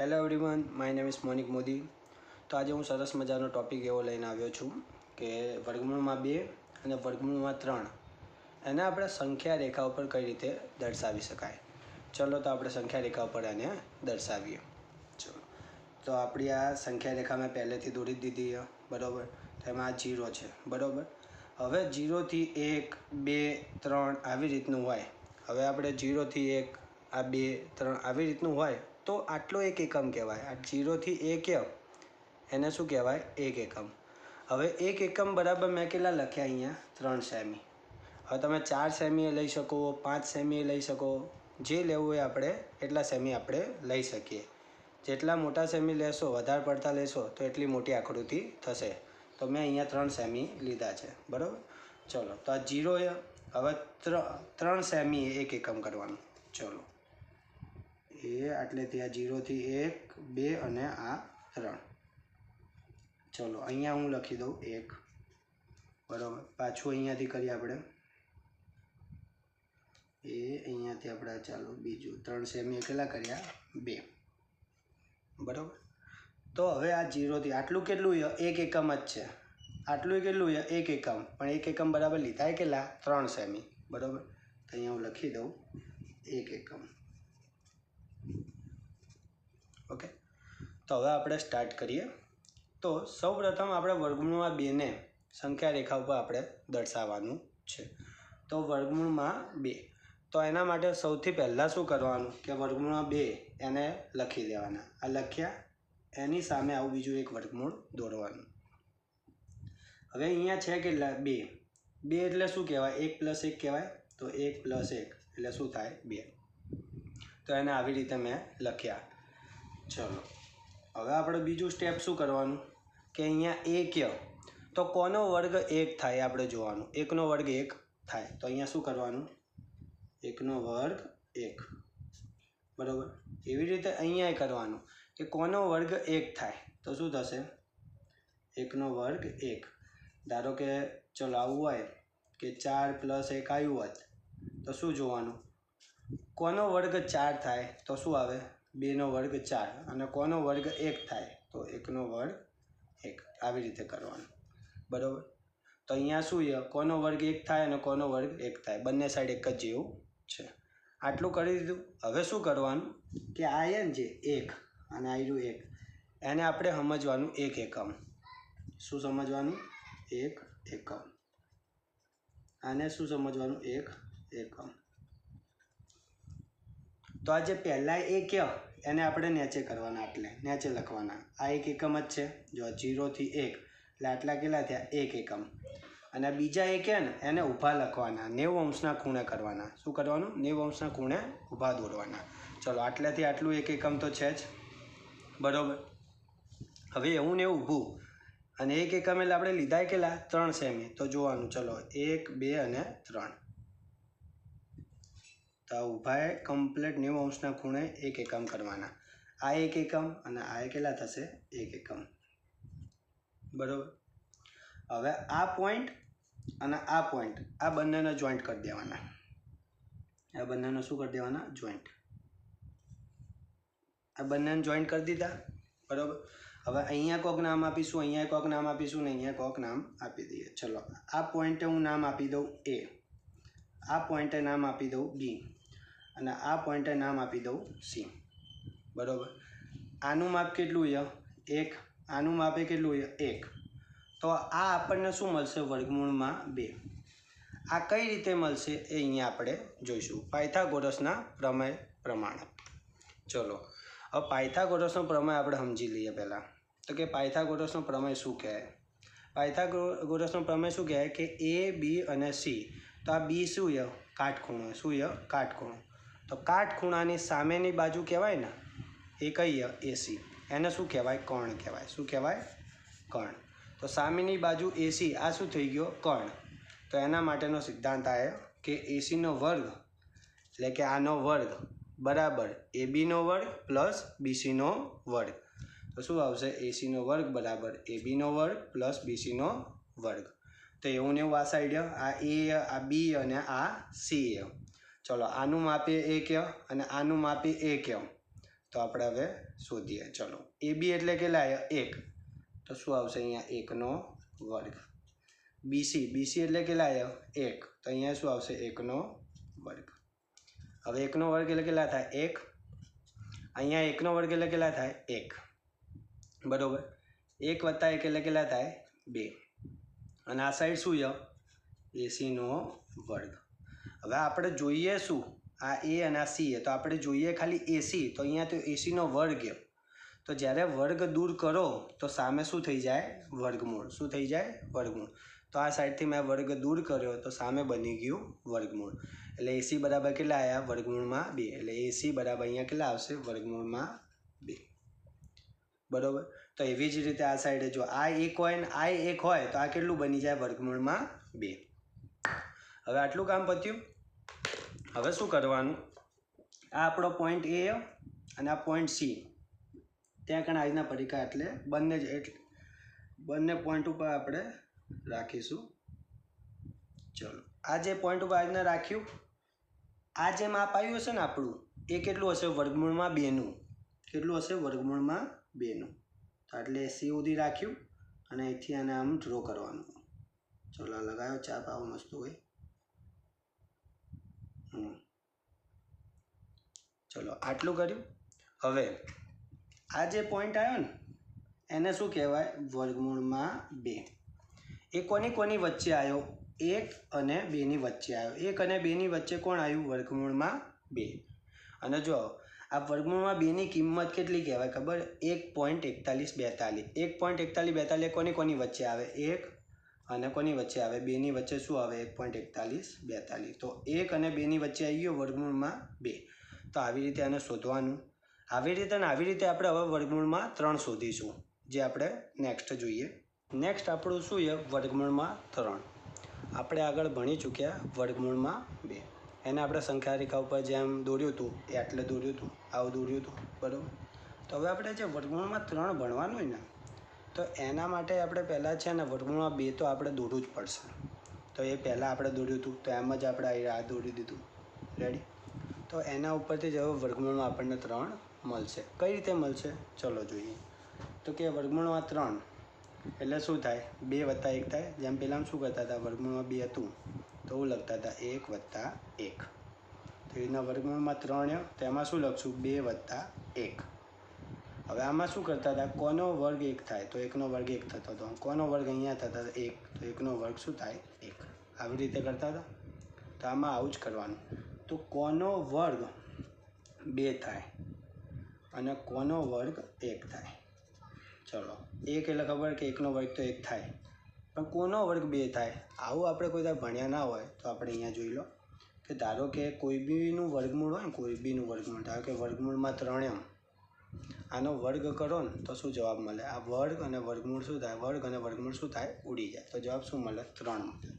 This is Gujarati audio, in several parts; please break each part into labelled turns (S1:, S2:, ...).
S1: Hello everyone my name is Monik Modi તો આજે હું સરસ મજાનો ટોપિક એવો લઈને આવ્યો છું કે વર્ગમૂળમાં બે અને વર્ગમૂળમાં ત્રણ. એને આપણે સંખ્યા રેખા ઉપર કઈ રીતે દર્શાવી શકાય? ચલો તો આપણે સંખ્યા રેખા ઉપર એને દર્શાવીએ. ચલો. તો આપણી આ સંખ્યા રેખા મેં પહેલેથી દોરી દીધી બરાબર? તો એમાં આ જીરો છે, બરાબર? હવે જીરોથી એક, બે, ત્રણ આવી રીતનું હોય. હવે આપણે જીરોથી એક, આ બે, ત્રણ આવી રીતનું હોય તો આટલો એક એકમ કહેવાય. આ જીરોથી એક એને શું કહેવાય? એક એકમ. હવે એક એકમ બરાબર મેં કેટલા લખ્યા અહીંયા? ત્રણ સેમી. હવે તમે ચાર સેમી લઈ શકો, પાંચ સેમી લઈ શકો. જે લેવું હોય આપણે, એટલા સેમી આપણે લઈ શકીએ. જેટલા મોટા સેમી લેશો, વધારે પડતા લેશો, તો એટલી મોટી આકૃતિ થશે. તો મેં અહીંયા ત્રણ સેમી લીધા છે. બરાબર? ચલો, તો આ જીરો હવે ત્રણ સેમી એક એકમ કરવાનું. ચલો. એ આટલેથી આ જીરોથી એક, બે અને આ ત્રણ ચલો, અહીંયા હું લખી દઉં એક. બરાબર? પાછું અહીંયાથી કરીએ આપણે. એ અહીંયાથી આપણે ચાલો, બીજું. ત્રણ સેમી કેટલા કર્યા, બે. બરાબર? તો હવે આ જીરોથી આટલું કેટલું એક એકમ જ છે. આટલું કેટલું એક એકમ. પણ એક એકમ બરાબર લીધા કેટલા? ત્રણ સેમી બરાબર? તો અહીંયા હું લખી દઉં, એક એકમ ઓકે તો હવે આપણે સ્ટાર્ટ કરીએ. તો સૌપ્રથમ આપણે વર્ગમૂળમાં બેને સંખ્યા રેખા ઉપર આપણે દર્શાવવાનું છે. તો વર્ગમૂળમાં બે. તો એના માટે સૌથી પહેલાં શું કરવાનું? કે વર્ગમૂળમાં બે એને લખી દેવાના. આ લખ્યા. એની સામે આવું બીજું એક વર્ગમૂળ દોરવાનું. હવે અહીંયા છે કેટલા? બે. બે એટલે શું કહેવાય? એક પ્લસ એક કહેવાય. તો એક પ્લસ એક એટલે શું થાય? બે. તો એને આવી રીતે મેં લખ્યા. ચલો. હવે આપણે બીજું સ્ટેપ શું કરવાનું? કે અહીંયા એક તો કોનો વર્ગ એક થાય આપણે જોવાનું. એકનો વર્ગ એક થાય. તો અહીંયા શું કરવાનું? એકનો વર્ગ એક. બરાબર? એવી રીતે અહીંયા કરવાનું. કે કોનો વર્ગ એક થાય. તો શું થશે? એકનો વર્ગ એક. ધારો કે ચલો આવું હોય કે ચાર પ્લસ એક આવ્યું હોત, તો શું જોવાનું? કોનો વર્ગ ચાર થાય? તો શું આવે? બેનો વર્ગ ચાર અને કોનો વર્ગ એક થાય, તો એકનો વર્ગ એક. આવી રીતે કરવાનો. બરાબર? તો અહીંયા શું છે? કોનો વર્ગ એક થાય અને કોનો વર્ગ એક થાય. બંને સાઈડ એક જ જેવું છે. આટલું કરી દીધું. હવે શું કરવાનું? કે આ ને જે એક. અને આયરું એક. એને આપણે સમજવાનું એક એકમ. શું સમજવાનું? એક એકમ. આને શું સમજવાનું? એક એકમ. તો આ જે પહેલાં એક એને આપણે નેચે કરવાના એટલે, નેચે લખવાના. આ એક એકમ જ છે. જો જીરોથી એક, એટલે આટલા કેટલા થયા? એક એકમ. અને બીજા એક ને? એને ઊભા લખવાના. નેવ અંશના ખૂણે કરવાના. શું કરવાનું? નેવ અંશના ખૂણે ઊભા દોરવાના. ચલો, આટલાથી આટલું એક એકમ તો છે જ. બરાબર? હવે એવું ને ઊભું. અને એક એકમ એટલે આપણે લીધા કેટલા? ત્રણ સેમી. તો જોવાનું. ચલો, એક, બે અને ત્રણ. તો આ ઊભાએ કમ્પ્લેટ નેવું અંશના ખૂણે એક એકમ કરવાના. આ એક એકમ અને આ કેટલા થશે? એક એકમ. બરાબર? હવે આ પોઈન્ટ અને આ પોઈન્ટ આ બંનેને જોઈન્ટ કરી દેવાના. આ બંનેને શું કરી દેવાના? જોઈન્ટ આ બંનેને જોઈન્ટ કરી દીધા. બરાબર? હવે અહીંયા કોક નામ આપીશું, અહીંયા કોક નામ આપીશું ને અહીંયા કોક નામ આપી દઈએ. ચલો, આ પોઈન્ટે હું નામ આપી દઉં એ. આ પોઈન્ટે નામ આપી દઉં બી. અને આ પોઈન્ટે નામ આપી દઉં સી બરાબર? આનું માપ કેટલું છે એક. આનું માપે કેટલું છે એક. તો આ આપણને શું મળશે? વર્ગમૂળમાં બે. આ કઈ રીતે મળશે? એ અહીંયા આપણે જોઈશું. પાયથાગોરસના પ્રમેય પ્રમાણે. ચલો. હવે પાયથાગોરસનો પ્રમેય આપણે સમજી લઈએ પહેલાં. તો કે પાયથાગોરસનો પ્રમેય શું કહેવાય પાયથાગોરસનો પ્રમેય શું કહેવાય કે એ બી અને સી તો આ બી શું છે કાટખૂણો. શું છે કાટખૂણો. તો કાટખૂણાની સામેની બાજુ કહેવાય ને, એ કઈ એસી એને શું કહેવાય? કર્ણ કહેવાય. શું કહેવાય? કર્ણ. તો સામેની બાજુ એસી આ શું થઈ ગયો? કર્ણ. તો એના માટેનો સિદ્ધાંત આવ્યો કે એસીનો વર્ગ, એટલે કે આનો વર્ગ બરાબર એ બીનો વર્ગ પ્લસ બીસીનો વર્ગ. તો શું આવશે? એસીનો વર્ગ બરાબર એ બીનો વર્ગ પ્લસ બીસીનો વર્ગ. તો એવું ને એવું આ સાઈડ આ એ આ બી અને આ સી ચલો, આનું માપીએ એ કયો અને આનું માપી એ કયો? તો આપણે હવે શોધીએ. ચલો, એ બી એટલે કેટલા એક. તો શું આવશે અહીંયા? એકનો વર્ગ. બીસી. બીસી એટલે કેટલા આવ્યા એક. તો અહીંયા શું આવશે? એકનો વર્ગ. હવે એકનો વર્ગ એટલે કેટલા થાય? એક. અહીંયા એકનો વર્ગ એટલે કેટલા થાય? એક. બરાબર? એક વત્તા એક એટલે કેટલા થાય? બે. અને આ સાઈડ શું છે? એસીનો વર્ગ. હવે આપણે જોઈએ શું? આ એ અને આ સી એ. તો આપણે જોઈએ ખાલી એસી તો અહીંયા તો એસીનો વર્ગ છે તો જ્યારે વર્ગ દૂર કરો, તો સામે શું થઈ જાય? વર્ગમૂળ. શું થઈ જાય? વર્ગમૂળ. તો આ સાઈડથી મેં વર્ગ દૂર કર્યો, તો સામે બની ગયું વર્ગમૂળ. એટલે એસી બરાબર કેટલા આવ્યા વર્ગમૂળમાં બે. એટલે એસી બરાબર અહીંયા કેટલા આવશે? વર્ગમૂળમાં બે. બરાબર? તો એવી જ રીતે આ સાઈડે જો આ એક હોય ને આ એક હોય, તો આ કેટલું બની જાય? વર્ગમૂળમાં બે. હવે આટલું કામ પત્યું? હવે શું કરવાનું? આ આપણો પોઈન્ટ એ અને આ પોઈન્ટ સી ત્યાં કણ આજના પરીક્ષા એટલે બંને જ એટલે બંને પોઈન્ટ ઉપર આપણે રાખીશું. ચલો. આ જે પોઈન્ટ ઉપર આજના રાખ્યું, આ જે માપ આવ્યું હશે ને આપણું, એ કેટલું હશે વર્ગમૂળમાં બેનું? કેટલું હશે વર્ગમૂળમાં બેનું? તો એટલે સી સુધી રાખ્યું અને અહીંથી આને આમ ડ્રો કરવાનું. ચલો લગાવ્યો ચાપ આવો મસ્ત હોય. ચલો, આટલું કર્યું. હવે, આ જે પોઈન્ટ આવ્યો ને, એને શું કહેવાય? વર્ગમૂળમાં બે. એ કોની કોની વચ્ચે આવ્યો એક અને બેની વચ્ચે આવ્યો એક અને બેની વચ્ચે કોણ આવ્યું વર્ગમૂળમાં બે. અને જો, આ વર્ગમૂળમાં બેની કિંમત કેટલી કહેવાય ખબર? એક પોઈન્ટ એકતાલીસ બેતાલીસ. એક પોઈન્ટ એકતાલીસ બેતાલીસ કોની કોની વચ્ચે આવે? એક અને કોની વચ્ચે આવે? બેની વચ્ચે શું આવે? એક પોઈન્ટ એકતાલીસ, બેતાલીસ. તો એક અને બેની વચ્ચે આવી ગયો વર્ગમૂળમાં બે. તો આવી રીતે આને શોધવાનું. આવી રીતે ને આવી રીતે આપણે હવે વર્ગમૂળમાં ત્રણ શોધીશું, જે આપણે નેક્સ્ટ જોઈએ. નેક્સ્ટ આપણું શું છે? વર્ગમૂળમાં ત્રણ. આપણે આગળ ભણી ચૂક્યા વર્ગમૂળમાં બે. એને આપણે સંખ્યા રેખા ઉપર જેમ દોર્યું હતું, એ આટલે દોર્યું હતું, આવું દોર્યું હતું. બરાબર? તો હવે આપણે જે વર્ગમૂળમાં ત્રણ ભણવાનું હોય ને તો એના માટે આપણે પહેલાં છે ને વર્ગમૂળમાં બે તો આપણે દોરવું જ પડશે. તો એ પહેલાં આપણે દોર્યું હતું, તો એમ જ આપણે આ દોરી દીધું. રેડી તો એના ઉપરથી જ હવે વર્ગમૂળમાં આપણને ત્રણ મળશે. કઈ રીતે મળશે? ચલો જોઈએ. તો કે વર્ગમૂળમાં ત્રણ, એટલે શું થાય? બે વત્તા એક થાય. જેમ પહેલાં શું કરતા હતા? વર્ગમૂળમાં બે હતું. તો એવું લખતા હતા, એક વત્તા એક. તો એના વર્ગમૂળમાં ત્રણ તેમાં શું લખશું? બે વત્તા એક. હવે આમાં શું કરતા હતા? કોનો વર્ગ એક થાય તો એકનો વર્ગ એક થતો હતો. કોનો વર્ગ અહીંયા થતા હતા? એક. તો એકનો વર્ગ શું થાય? એક. આવી રીતે કરતા હતા? તો આમાં આવું જ કરવાનું. તો કોનો વર્ગ બે થાય અને કોનો વર્ગ એક થાય? ચલો. એક એટલે ખબર કે એકનો વર્ગ તો એક થાય. પણ કોનો વર્ગ બે થાય? આવું આપણે કોઈ વાર ભણ્યા ના હોય તો આપણે અહીંયા જોઈ લો કે ધારો કે કોઈ બીનું વર્ગમૂળ હોય ને, કોઈ બીનું વર્ગમૂળ. ધારો કે વર્ગમૂળમાં ત્રણ એમ આનો વર્ગ કરો ને તો શું જવાબ મળે? આ વર્ગ અને વર્ગમૂળ શું થાય? વર્ગ અને વર્ગમૂળ શું થાય? ઉડી જાય. તો જવાબ શું મળે? ત્રણ મળે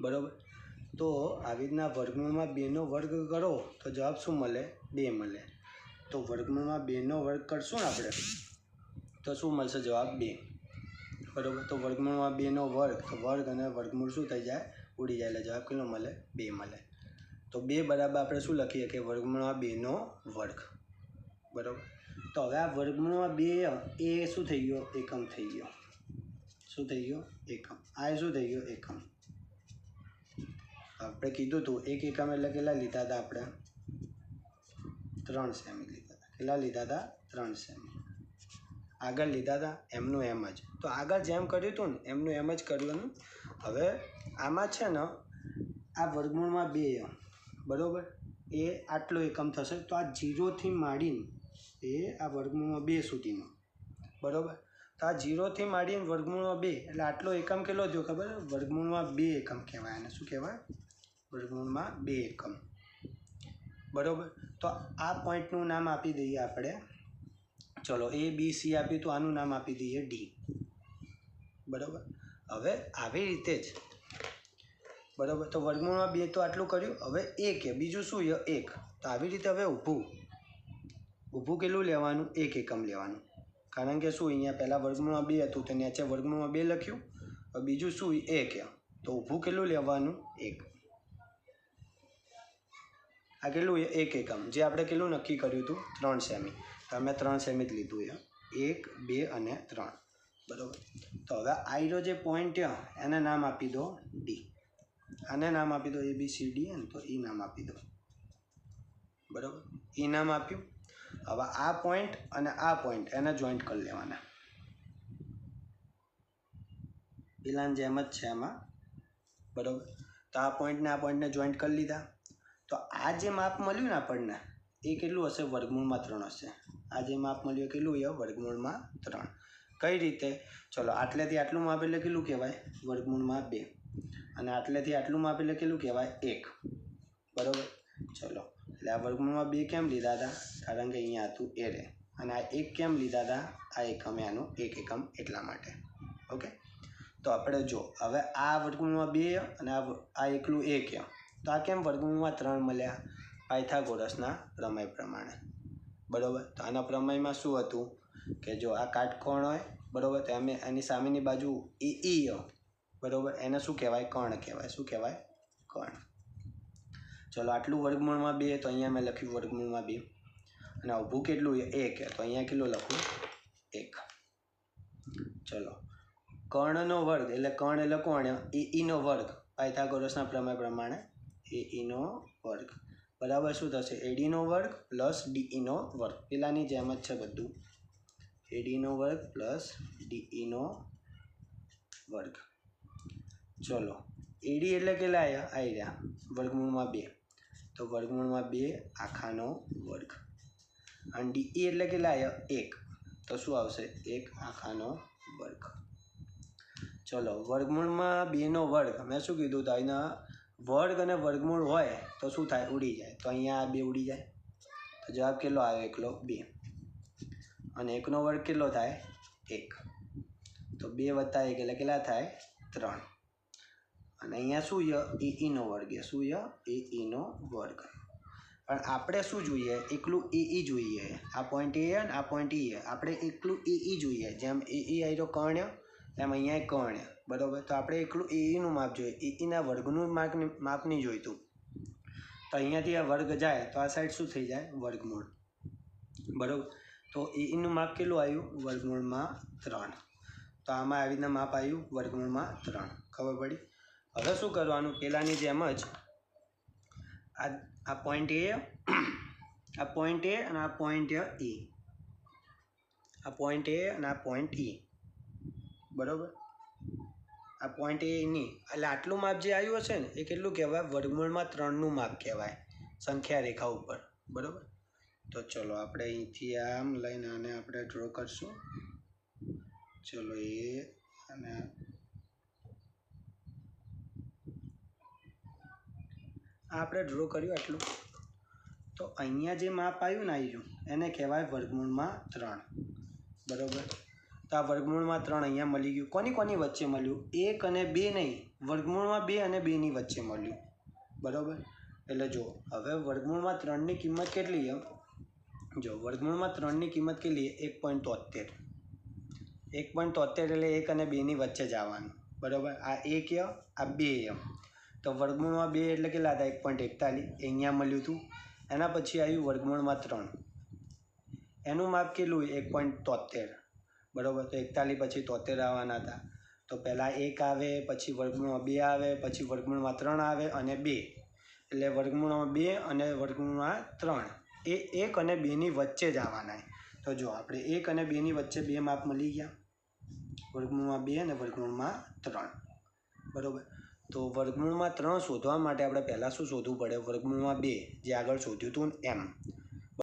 S1: બરાબર? તો આવી રીતના વર્ગમૂળમાં બેનો વર્ગ કરો, તો જવાબ શું મળે? બે મળે. તો વર્ગમૂળમાં બેનો વર્ગ કરશું ને આપણે? તો શું મળશે જવાબ? બે. બરાબર? તો વર્ગમૂળમાં બેનો વર્ગ, તો વર્ગ અને વર્ગમૂળ શું થઈ જાય? ઉડી જાય. એટલે જવાબ કેટલો મળે? બે મળે. તો બે બરાબર આપણે શું લખીએ કે વર્ગમૂળમાં બેનો વર્ગ. બરાબર. તો હવે આ વર્ગમૂળમાં બે એ શું થઈ ગયો? એકમ થઈ ગયો. શું થઈ ગયો? એકમ. આ શું થઈ ગયો? એકમ. આપણે કીધું હતું એક એકમ એટલે કેટલા લીધા હતા આપણે? ત્રણ સેમી લીધા હતા કેટલા લીધા હતા ત્રણ સેમી. આગળ લીધા હતા એમનું એમ જ. તો આગળ જેમ કર્યું હતું ને, એમનું એમ જ કરવાનું હવે આમાં છે ને, આ વર્ગમૂળમાં બે બરાબર? એ આટલો એકમ થશે. તો આ જીરોથી માંડીને એ આ વર્ગમૂળમાં બે સુધીનો બરાબર? તો આ જીરોથી માંડીને વર્ગમૂળમાં બે, એટલે આટલો એકમ કેટલો થયો ખબર? વર્ગમૂળમાં બે એકમ કહેવાય. અને શું કહેવાય? વર્ગમૂળમાં બે એકમ. બરાબર? તો આ પોઈન્ટનું નામ આપી દઈએ આપણે. ચલો એ બી સી આપ્યું તો આનું નામ આપી દઈએ ડી બરાબર? હવે આવી રીતે જ. બરાબર? તો વર્ગમૂળમાં બે તો આટલું કર્યું. હવે એક એ બીજું શું? એક. તો આવી રીતે હવે ઊભું. ઊભું કેટલું લેવાનું? એક એકમ લેવાનું. કારણ કે શું, અહીંયા પહેલાં વર્ગમૂળમાં બે હતું, તો નીચે વર્ગમૂળમાં બે લખ્યું. હવે બીજું શું, એક તો ઊભું કેટલું લેવાનું? એક. આ કેટલું? એક એકમ. જે આપણે કેટલું નક્કી કર્યું હતું? ત્રણ સેમી. તો અમે ત્રણ સેમી જ લીધું છે એક, બે અને ત્રણ. બરાબર? તો હવે આઈરો જે પોઈન્ટ એને નામ આપી દો ડી આને નામ આપી દો એ બી સી ડી ને તો ઈ નામ આપી દો. બરાબર? ઈ નામ આપ્યું. હવે આ પોઈન્ટ અને આ પોઈન્ટ એને જોઈન્ટ કરી લેવાના. પેલાની જેમ જ છે એમાં બરાબર? તો આ પોઈન્ટને આ પોઈન્ટને જોઈન્ટ કરી લીધા. તો આ જે માપ મળ્યું ને આપણને, એ કેટલું હશે? વર્ગમૂળમાં ત્રણ હશે. આ જે માપ મળ્યું કેટલું એ વર્ગમૂળમાં ત્રણ. કઈ રીતે? ચલો, આટલેથી આટલું માપ એટલે કેટલું કહેવાય? વર્ગમૂળમાં બે. અને આટલેથી આટલું માપ એટલે કેટલું કહેવાય? એક. બરાબર? એટલે આ વર્ગમૂળમાં બે કેમ લીધા હતા? કારણ કે અહીંયા હતું એ રે અને આ એક કેમ લીધા હતા? આ એકમે આનું એક એકમ એટલા માટે. ઓકે? તો આપણે જો, હવે આ વર્ગમૂળમાં બે અને આ આ એકલું એક એમ. તો આ કેમ વર્ગમૂળમાં ત્રણ મળ્યા? પાયથાગોરસના પ્રમેય પ્રમાણે. બરાબર? તો આના પ્રમેયમાં શું હતું? કે જો આ કાટકોણ હોય, બરાબર? તો અમે એની સામેની બાજુ એ ઈ બરાબર? એને શું કહેવાય? કર્ણ કહેવાય. શું કહેવાય? કર્ણ ચલો, આટલું વર્ગમૂળમાં બે, તો અહીંયા મેં લખ્યું વર્ગમૂળમાં બે. અને ઊભું કેટલું? એક. તો અહીંયા કેટલું લખું? એક. ચલો. કર્ણનો વર્ગ, એટલે કર્ણ એટલે કોણ એ, ઈનો વર્ગ. પાયથાગોરસના પ્રમેય પ્રમાણે એ, ઈનો વર્ગ. બરાબર શું થશે? એડીનો વર્ગ પ્લસ ડીઈનો વર્ગ. પેલાની જેમ જ છે બધું. એડીનો વર્ગ પ્લસ ડીઈનો વર્ગ. ચલો. એડી એટલે કેટલા આવ્યા આવી રહ્યા. વર્ગમૂળમાં બે. તો વર્ગમૂળમાં બે આખાનો વર્ગ. અને એ એટલે કેટલા એક. તો શું આવશે? એક આખાનો વર્ગ. ચલો, વર્ગમૂળમાં બેનો વર્ગ. મેં શું કીધું? તો અહીંના વર્ગ અને વર્ગમૂળ હોય તો શું થાય? ઉડી જાય. તો અહીંયા આ બે ઉડી જાય. તો જવાબ કેટલો આવ્યો એકલો બે. અને એકનો વર્ગ કેટલો થાય? એક. તો બે વત્તા એક એટલે કેટલા થાય? ત્રણ. અને અહીંયા શું ય? એ ઈનો વર્ગ એ શું ય? એ ઈનો વર્ગ. પણ આપણે શું જોઈએ? એકલું એ ઈ જોઈએ. આ પોઈન્ટ એ અને આ પોઈન્ટ ઈ આપણે એકલું એ ઈ જોઈએ. જેમ એ ઈ આવ્યો કર્ણ, એમ અહીંયા કર્ણ. બરાબર? તો આપણે એકલું એ ઈનું માપ જોઈએ. એ ઈના વર્ગનું માપ માપ નહીં જોઈતું. તો અહીંયાથી આ વર્ગ જાય, તો આ સાઈડ શું થઈ જાય? વર્ગમૂળ. બરાબર? તો એ ઈનું માપ કેટલું આવ્યું? વર્ગમૂળમાં ત્રણ. તો આમાં આવી રીતના માપ આવ્યું? વર્ગમૂળમાં ત્રણ. ખબર પડી? હવે શું કરવાનું? પહેલાંની જેમ જ આ આ પોઈન્ટ એ આ પોઈન્ટ એ અને આ પોઈન્ટ ઈ આ પોઈન્ટ એ અને આ પોઈન્ટ ઈ બરાબર? આ પોઈન્ટ એની એટલે આટલું માપ જે આવ્યું હશે ને, એ કેટલું કહેવાય? વર્ગમૂળમાં ત્રણનું માપ કહેવાય સંખ્યા રેખા ઉપર. બરાબર? તો ચલો આપણે અહીંથી આમ લઈને આને આપણે ડ્રો કરશું. ચલો એ અને આપણે ડ્રો કર્યું આટલું. તો અહીંયા જે માપ આવ્યું ને આવ્યું એને કહેવાય વર્ગમૂળમાં ત્રણ. બરાબર? તો આ વર્ગમૂળમાં ત્રણ અહીંયા મળી ગયું. કોની કોની વચ્ચે મળ્યું? એક અને બે નહીં, વર્ગમૂળમાં બે અને બેની વચ્ચે મળ્યું. બરાબર? એટલે જો, હવે વર્ગમૂળમાં ત્રણની કિંમત કેટલી એમ? જો, વર્ગમૂળમાં ત્રણની કિંમત કેટલી? એક પોઈન્ટ તોતેર એક પોઈન્ટ તોતેર એટલે એક અને બેની વચ્ચે જ આવવાનું. બરાબર? આ એક એમ, આ બે એમ. તો વર્ગમૂળમાં બે એટલે કેટલા હતા? એક પોઈન્ટ એકતાલીસ. અહીંયા મળ્યું હતું. એના પછી આવ્યું વર્ગમૂળમાં ત્રણ. એનું માપ કેટલું એક પોઈન્ટ તોતેર. બરાબર? તો એકતાલીસ પછી તોતેર આવવાના હતા. તો પહેલાં એક આવે, પછી વર્ગમૂળમાં બે આવે, પછી વર્ગમૂળમાં ત્રણ આવે અને બે. એટલે વર્ગમૂળમાં બે અને વર્ગમૂળમાં ત્રણ. એ એક અને બેની વચ્ચે જ આવવાના. તો જો આપણે એક અને બેની વચ્ચે બે માપ મળી ગયા. વર્ગમૂળમાં બે અને વર્ગમૂળમાં ત્રણ. બરાબર? તો વર્ગમૂળમાં ત્રણ શોધવા માટે આપણે પહેલાં શું શોધવું પડે? વર્ગમૂળમાં બે, જે આગળ શોધ્યું હતું એમ.